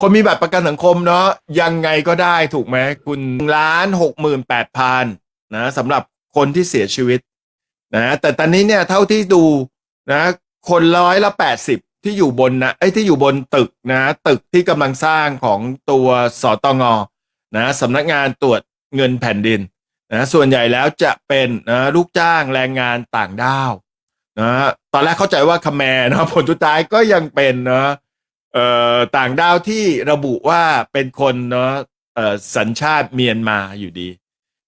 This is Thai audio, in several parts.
คนมีบัตรประกันสังคมเนาะยังไงก็ได้ถูกไหมคุณล้านหกหมื่นแปดพันนะสำหรับคนที่เสียชีวิตนะแต่ตอนนี้เนี่ยเท่าที่ดูนะคนร้อยละแปดสิบที่อยู่บนนะไอ้ที่อยู่บนตึกนะตึกที่กำลังสร้างของตัวสตงนะสำนักงานตรวจเงินแผ่นดินนะส่วนใหญ่แล้วจะเป็นนะลูกจ้างแรงงานต่างด้าวนะตอนแรกเข้าใจว่าคแมนะผลสุดท้ายก็ยังเป็นนะ เอ่อต่างด้าวที่ระบุว่าเป็นคนเนาะเอ่อสัญชาติเมียนมาอยู่ดี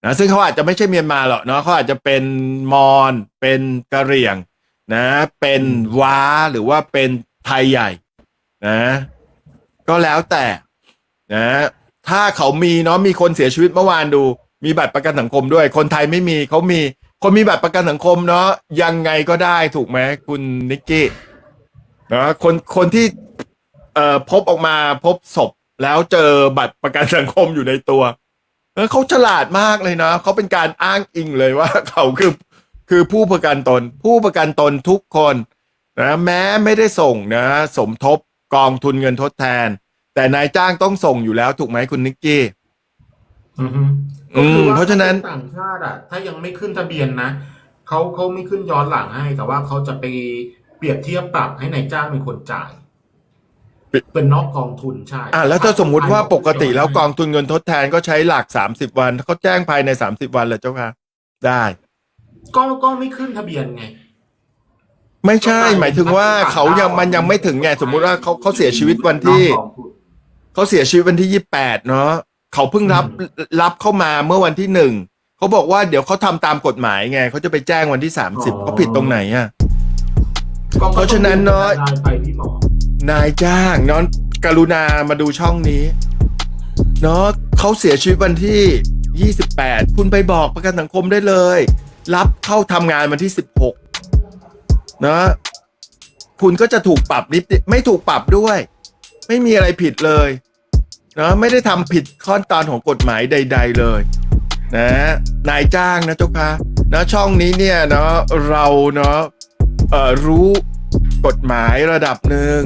นะซึ่งเขาอาจจะไม่ใช่เมียนมาหรอกเนาะเขาอาจจะเป็นมอญเป็นกะเหรี่ยงนะเป็นว้าหรือว่าเป็นไทยใหญ่นะก็แล้วแต่นะถ้าเขามีเนาะมีคนเสียชีวิตเมื่อวานดู มีบัตรประกันสังคมด้วย คนไทยไม่มีเขามีคนมีบัตรประกันสังคมเนาะยังไงก็ได้ถูกไหมคุณนิกกี้นะคนคนที่ เอ่อพบออกมาพบศพแล้วเจอบัตรประกันสังคมอยู่ในตัวเออเขาฉลาดมากเลยนะเขาเป็นการอ้างอิงเลยว่า เขาคือคือผู้ประกันตน ผู้ประกันตนทุกคนนะแม้ไม่ได้ส่งนะสมทบกองทุนเงินทดแทน แต่นายจ้างต้องส่งอยู่แล้วถูกไหมคุณนิกกี้อือฮึอืมก็คือว่เพราะฉะนั้นต่างชาติอะ ถ้ายังไม่ขึ้นทะเบียนนะเขาเขาไม่ขึ้นย้อนหลังให้ แต่ว่าเขาจะไปเปรียบเทียบปรับให้นายจ้างเป็นคนจ่าย เป็นนอกกองทุนใช่อะแล้วถ้าสมมุติว่าปกติแล้วกองทุนเงินทดแทนก็ใช้หลักสามสิบวันเขาแจ้งภายในสามสิบวันเลยเจ้าค่ะ ได้ ก็ก็ไม่ขึ้นทะเบียนไง ไม่ใช่ หมายถึงว่าเขายังมันยังไม่ถึงไงสมมุติว่าเขาเขาเสียชีวิตวันที่นอกกองทุนเขาเสียชีวิตวันที่ยี่แปดเนาะเขาเพิ่งรับรับเข้ามาเมื่อวันที่หนึ่งเขาบอกว่าเดี๋ยวเขาทำตามกฎหมายไงเขาจะไปแจ้งวันที่สามสิบเขาผิดตรงไหนอะก็เพราะฉะนั้นเนอะได้ไปพี่หมอ นายจ้างเนาะกรุณามาดูช่องนี้เนาะเขาเสียชีวิตวันที่ยี่สิบแปดคุณไปบอกประกันสังคมได้เลย รับเข้าทำงานวันที่สิบหกเนาะคุณก็จะถูกปรับนิดไม่ถูกปรับด้วย ไม่มีอะไรผิดเลยเนาะไม่ได้ทำผิดขั้นตอนของกฎหมายใด ๆ เลย นะนายจ้างนะเจ้าค่ะนะช่องนี้เนี่ยเนาะเราเนาะเอ่อรู้กฎหมายระดับหนึ่ง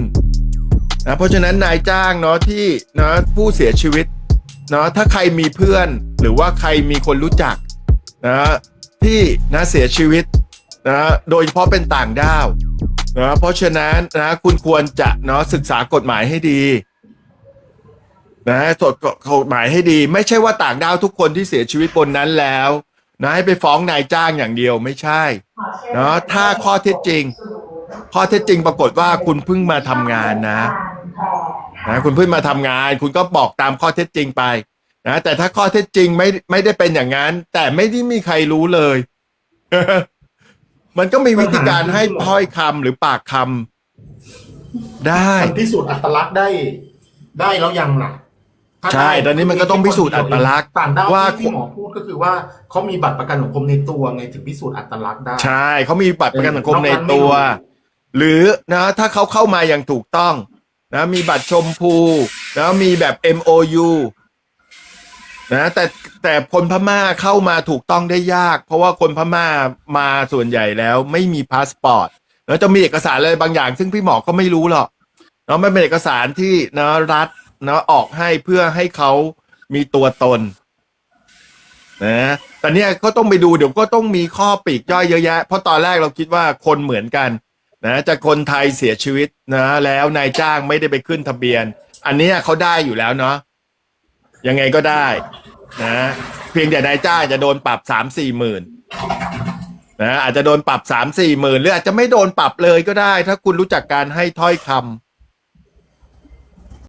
นะเพราะฉะนั้นนายจ้างเนาะที่เนาะผู้เสียชีวิตเนาะถ้าใครมีเพื่อนหรือว่าใครมีคนรู้จักนะที่นะเสียชีวิตนะโดยเฉพาะเป็นต่างด้าวนะเพราะฉะนั้นนะคุณควรจะเนาะศึกษากฎหมายให้ดีนะตรวจกฎหมายให้ดี ไม่ใช่ว่าต่างด้าวทุกคนที่เสียชีวิตบนนั้นแล้วนะให้ไปฟ้องนายจ้างอย่างเดียวไม่ใช่เนาะถ้าข้อเท็จจริง ข้อเท็จจริงปรากฏว่าคุณเพิ่งมาทำงานนะ นะคุณเพิ่งมาทำงาน คุณก็บอกตามข้อเท็จจริงไปนะแต่ถ้าข้อเท็จจริงไม่ไม่ได้เป็นอย่างนั้น แต่ไม่ได้มีใครรู้เลย มันก็มีวิธีการให้ถ้อยคำหรือปากคำได้มันพิสูจน์อัตลักษณ์ได้ ได้แล้วยังล่ะถ้าใช่ได้ตอนนี้มันก็ต้องพิสูจน์อัตลักษณ์ต่างด้าวว่าที่พี่หมอพูดก็คือว่าเขามีบัตรประกันสังคมในตัวไงถึงพิสูจน์อัตลักษณ์ได้ ใช่เขามีบัตรประกันสังคมเออในนอกนั้นไม่ตัวรู้หรือนะ ถ้าเขาเข้ามาอย่างถูกต้อง นะมีบัตรชมพูแล้วมีแบบ MOU นะแต่แต่คนพม่าเข้ามาถูกต้องได้ยาก เพราะว่าคนพม่ามาส่วนใหญ่แล้วไม่มีพาสปอร์ตแล้วจะมีเอกสารอะไรบางอย่าง ซึ่งพี่หมอก็ไม่รู้หรอกเนาะมันเป็นเอกสารที่นะรัฐนะออกให้เพื่อให้เขามีตัวตนนะแต่เนี่ยก็ต้องไปดูเดี๋ยวก็ต้องมีข้อปีกย่อยเยอะแยะ เพราะตอนแรกเราคิดว่าคนเหมือนกัน นะจะคนไทยเสียชีวิตนะ แล้วนายจ้างไม่ได้ไปขึ้นทะเบียน อันนี้เขาได้อยู่แล้วเนาะยังไงก็ได้นะเพียงแต่นายจ้างจะโดนปรับสามสี่หมื่นนะอาจจะโดนปรับสามสี่หมื่นหรืออาจจะไม่โดนปรับเลยก็ได้ ถ้าคุณรู้จักการให้ถ้อยค